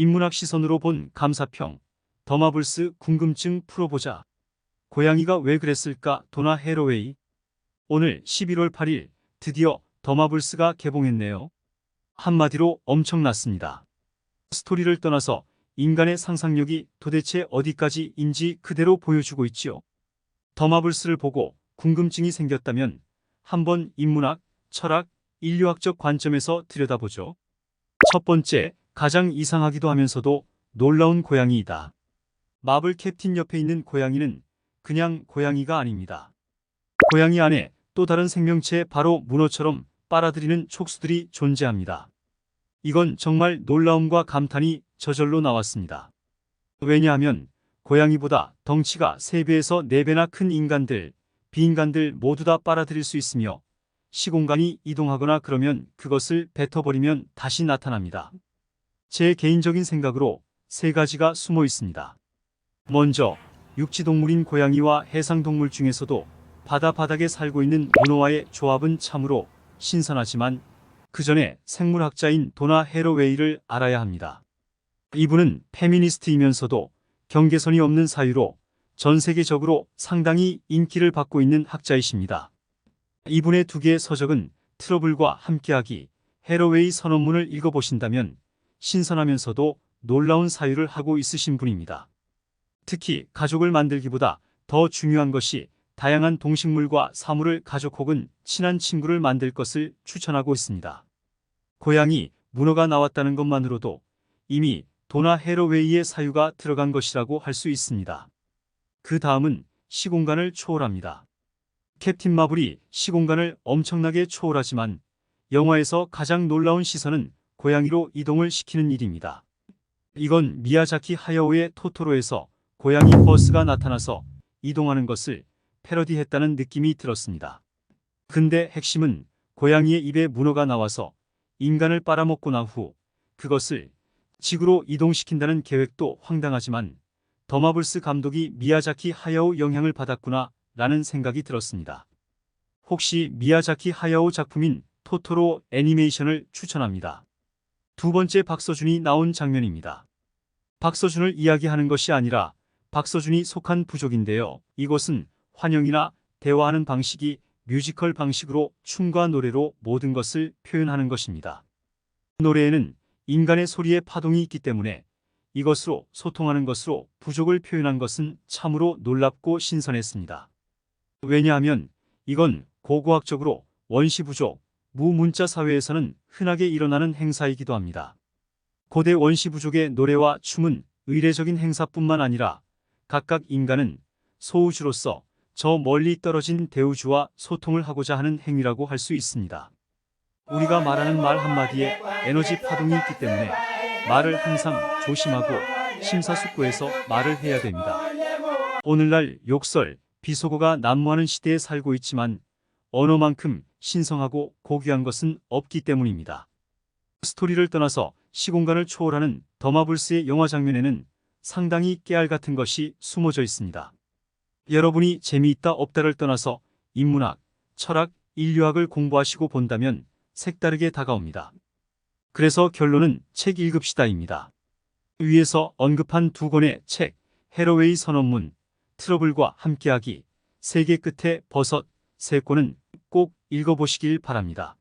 인문학 시선으로 본 감사평, 더마블스 궁금증 풀어보자. 고양이가 왜 그랬을까 도나 헤로웨이. 오늘 11월 8일 드디어 더마블스가 개봉했네요. 한마디로 엄청났습니다. 스토리를 떠나서 인간의 상상력이 도대체 어디까지인지 그대로 보여주고 있지요. 더마블스를 보고 궁금증이 생겼다면 한번 인문학, 철학, 인류학적 관점에서 들여다보죠. 첫 번째, 가장 이상하기도 하면서도 놀라운 고양이이다. 마블 캡틴 옆에 있는 고양이는 그냥 고양이가 아닙니다. 고양이 안에 또 다른 생명체 바로 문어처럼 빨아들이는 촉수들이 존재합니다. 이건 정말 놀라움과 감탄이 저절로 나왔습니다. 왜냐하면 고양이보다 덩치가 3배에서 4배나 큰 인간들, 비인간들 모두 다 빨아들일 수 있으며 시공간이 이동하거나 그러면 그것을 뱉어버리면 다시 나타납니다. 제 개인적인 생각으로 세 가지가 숨어 있습니다. 먼저 육지동물인 고양이와 해상동물 중에서도 바다 바닥에 살고 있는 문어와의 조합은 참으로 신선하지만 그 전에 생물학자인 도나 헤로웨이를 알아야 합니다. 이분은 페미니스트이면서도 경계선이 없는 사유로 전 세계적으로 상당히 인기를 받고 있는 학자이십니다. 이분의 두 개의 서적은 트러블과 함께하기, 헤로웨이 선언문을 읽어보신다면 신선하면서도 놀라운 사유를 하고 있으신 분입니다. 특히 가족을 만들기보다 더 중요한 것이 다양한 동식물과 사물을 가족 혹은 친한 친구를 만들 것을 추천하고 있습니다. 고양이, 문어가 나왔다는 것만으로도 이미 도나 헤로웨이의 사유가 들어간 것이라고 할 수 있습니다. 그 다음은 시공간을 초월합니다. 캡틴 마블이 시공간을 엄청나게 초월하지만 영화에서 가장 놀라운 시선은 고양이로 이동을 시키는 일입니다. 이건 미야자키 하야오의 토토로에서 고양이 버스가 나타나서 이동하는 것을 패러디했다는 느낌이 들었습니다. 근데 핵심은 고양이의 입에 문어가 나와서 인간을 빨아먹고 난 후 그것을 지구로 이동시킨다는 계획도 황당하지만 더마블스 감독이 미야자키 하야오 영향을 받았구나 라는 생각이 들었습니다. 혹시 미야자키 하야오 작품인 토토로 애니메이션을 추천합니다. 두 번째 박서준이 나온 장면입니다. 박서준을 이야기하는 것이 아니라 박서준이 속한 부족인데요. 이곳은 환영이나 대화하는 방식이 뮤지컬 방식으로 춤과 노래로 모든 것을 표현하는 것입니다. 노래에는 인간의 소리의 파동이 있기 때문에 이것으로 소통하는 것으로 부족을 표현한 것은 참으로 놀랍고 신선했습니다. 왜냐하면 이건 고고학적으로 원시 부족, 무문자 사회에서는 흔하게 일어나는 행사이기도 합니다. 고대 원시 부족의 노래와 춤은 의례적인 행사뿐만 아니라 각각 인간은 소우주로서 저 멀리 떨어진 대우주와 소통을 하고자 하는 행위라고 할 수 있습니다. 우리가 말하는 말 한마디에 에너지 파동이 있기 때문에 말을 항상 조심하고 심사숙고해서 말을 해야 됩니다. 오늘날 욕설, 비속어가 난무하는 시대에 살고 있지만 언어만큼 신성하고 고귀한 것은 없기 때문입니다. 스토리를 떠나서 시공간을 초월하는 더마블스의 영화 장면에는 상당히 깨알 같은 것이 숨어져 있습니다. 여러분이 재미있다 없다를 떠나서 인문학, 철학, 인류학을 공부하시고 본다면 색다르게 다가옵니다. 그래서 결론은 책 읽읍시다입니다. 위에서 언급한 두 권의 책, 헤로웨이 선언문, 트러블과 함께하기, 세계 끝에 버섯, 세 권은 꼭 읽어보시길 바랍니다.